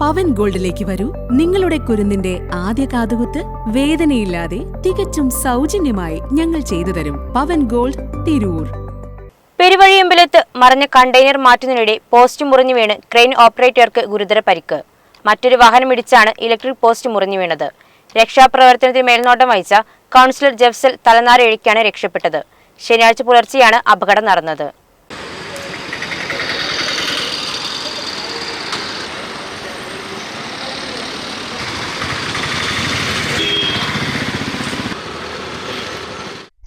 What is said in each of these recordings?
പവൻ ഗോൾഡിലേക്ക് വരൂ. നിങ്ങളുടെ കുരുന്നിന്റെ ആദ്യ കാതുകുത്ത് വേദനയില്ലാതെ തികച്ചും സൗജന്യമായി ഞങ്ങൾ ചെയ്തു തരും. പവൻ ഗോൾഡ് തിരൂർ. പെരുവഴിയമ്പലത്ത് മറിഞ്ഞ കണ്ടെയ്നർ മാറ്റുന്നതിനിടെ പോസ്റ്റ് മുറിഞ്ഞു വീണ് ക്രെയിൻ ഓപ്പറേറ്റർക്ക് ഗുരുതര പരിക്ക്. മറ്റൊരു വാഹനമിടിച്ചാണ് ഇലക്ട്രിക് പോസ്റ്റ് മുറിഞ്ഞു വീണത്. രക്ഷാപ്രവർത്തനത്തിന് മേൽനോട്ടം വഹിച്ച കൗൺസിലർ ജെഫ്സൽ തലനാരിഴയ്ക്കാണ് രക്ഷപ്പെട്ടത്. ശനിയാഴ്ച പുലർച്ചെയാണ് അപകടം നടന്നത്.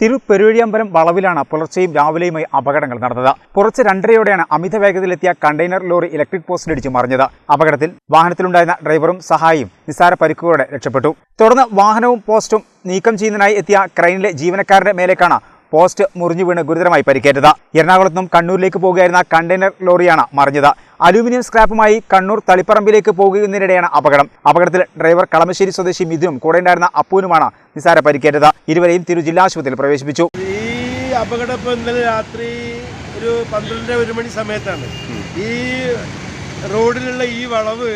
തിരുപ്പെരുവഴിയമ്പലം വളവിലാണ് പുലർച്ചെയും രാവിലെയുമായി അപകടങ്ങൾ നടന്നത്. പുറച്ച് രണ്ടരയോടെയാണ് അമിത വേഗതയിലെത്തിയ കണ്ടെയ്നർ ലോറി ഇലക്ട്രിക് പോസ്റ്റിലിടിച്ച് മറിഞ്ഞത്. അപകടത്തിൽ വാഹനത്തിലുണ്ടായിരുന്ന ഡ്രൈവറും സഹായിയും നിസ്സാര പരിക്കുകളോടെ രക്ഷപ്പെട്ടു. തുടർന്ന് വാഹനവും പോസ്റ്റും നീക്കം ചെയ്യുന്നതിനായി എത്തിയ ക്രൈനിലെ ജീവനക്കാരുടെ മേലേക്കാണ് പോസ്റ്റ് മുറിഞ്ഞു വീണ് ഗുരുതരമായി പരിക്കേറ്റത്. എറണാകുളത്തും കണ്ണൂരിലേക്ക് പോകുകയായിരുന്ന കണ്ടെയ്നർ ലോറിയാണ് മറിഞ്ഞത്. അലൂമിനിയം സ്ക്രാപ്പുമായി കണ്ണൂർ തളിപ്പറമ്പിലേക്ക് പോകുന്നതിനിടെയാണ് അപകടം. അപകടത്തിൽ ഡ്രൈവർ കളമശ്ശേരി സ്വദേശി മിഥുനും കൂടെ ഉണ്ടായിരുന്ന അപ്പുവിനുമാണ് നിസാര പരിക്കേറ്റത്. ഇരുവരെയും തിരു ജില്ലാ ആശുപത്രിയിൽ പ്രവേശിപ്പിച്ചു. ഈ അപകടം ഇന്നലെ രാത്രി ഒരു പന്ത്രണ്ടര ഒരു മണി സമയത്താണ്. ഈ റോഡിലുള്ള ഈ വളവ്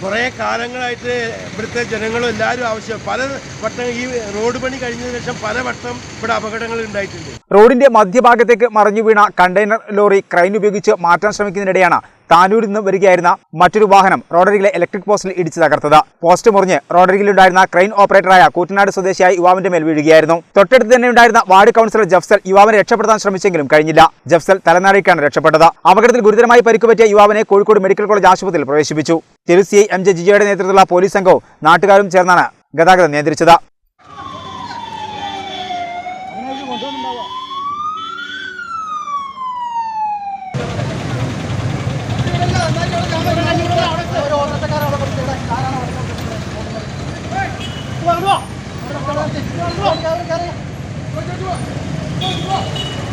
കുറേ കാലങ്ങളായിട്ട് ഇവിടുത്തെ ജനങ്ങളും എല്ലാവരും ആവശ്യം. പല വട്ടം ഈ റോഡ് പണി കഴിഞ്ഞതിന് ശേഷം പല വട്ടം ഇവിടെ അപകടങ്ങൾ ഉണ്ടായിട്ടുണ്ട്. റോഡിന്റെ മധ്യഭാഗത്തേക്ക് മറിഞ്ഞു വീണ കണ്ടെയ്നർ ലോറി ക്രൈൻ ഉപയോഗിച്ച് മാറ്റാൻ ശ്രമിക്കുന്നതിനിടെയാണ് താനൂരിൽ നിന്ന് വരികയായിരുന്ന മറ്റൊരു വാഹനം റോഡരികിലെ ഇലക്ട്രിക് പോസ്റ്റിൽ ഇടിച്ചു തകർത്തത്. പോസ്റ്റ് മുറിഞ്ഞ് റോഡരികിലുണ്ടായിരുന്ന ക്രൈൻ ഓപ്പറേറ്ററായ കൂറ്റനാട് സ്വദേശിയായ യുവാവിന്റെ മേൽ വീഴുകയായിരുന്നു. തൊട്ടടുത്ത് തന്നെ ഉണ്ടായിരുന്ന വാർഡ് കൗൺസിലർ ജഫ്സൽ യുവാവിനെ രക്ഷപ്പെടുത്താൻ ശ്രമിച്ചെങ്കിലും കഴിഞ്ഞില്ല. ജഫ്സൽ തലനാരിക്കാണ് രക്ഷപ്പെട്ടത്. അപകടത്തിൽ ഗുരുതരമായി പരിക്കുപറ്റിയ യുവാവിനെ കോഴിക്കോട് മെഡിക്കൽ കോളേജ് ആശുപത്രിയിൽ പ്രവേശിപ്പിച്ചു. തെരു ഐ എം ജെ ജിജയുടെ നേതൃത്വത്തിലുള്ള പോലീസ് സംഘവും നാട്ടുകാരും ചേർന്നാണ് ഗതാഗതം നിയന്ത്രിച്ചത്. Go, go, go, go, go, go, go, go, go, go, go, go, go, go, go,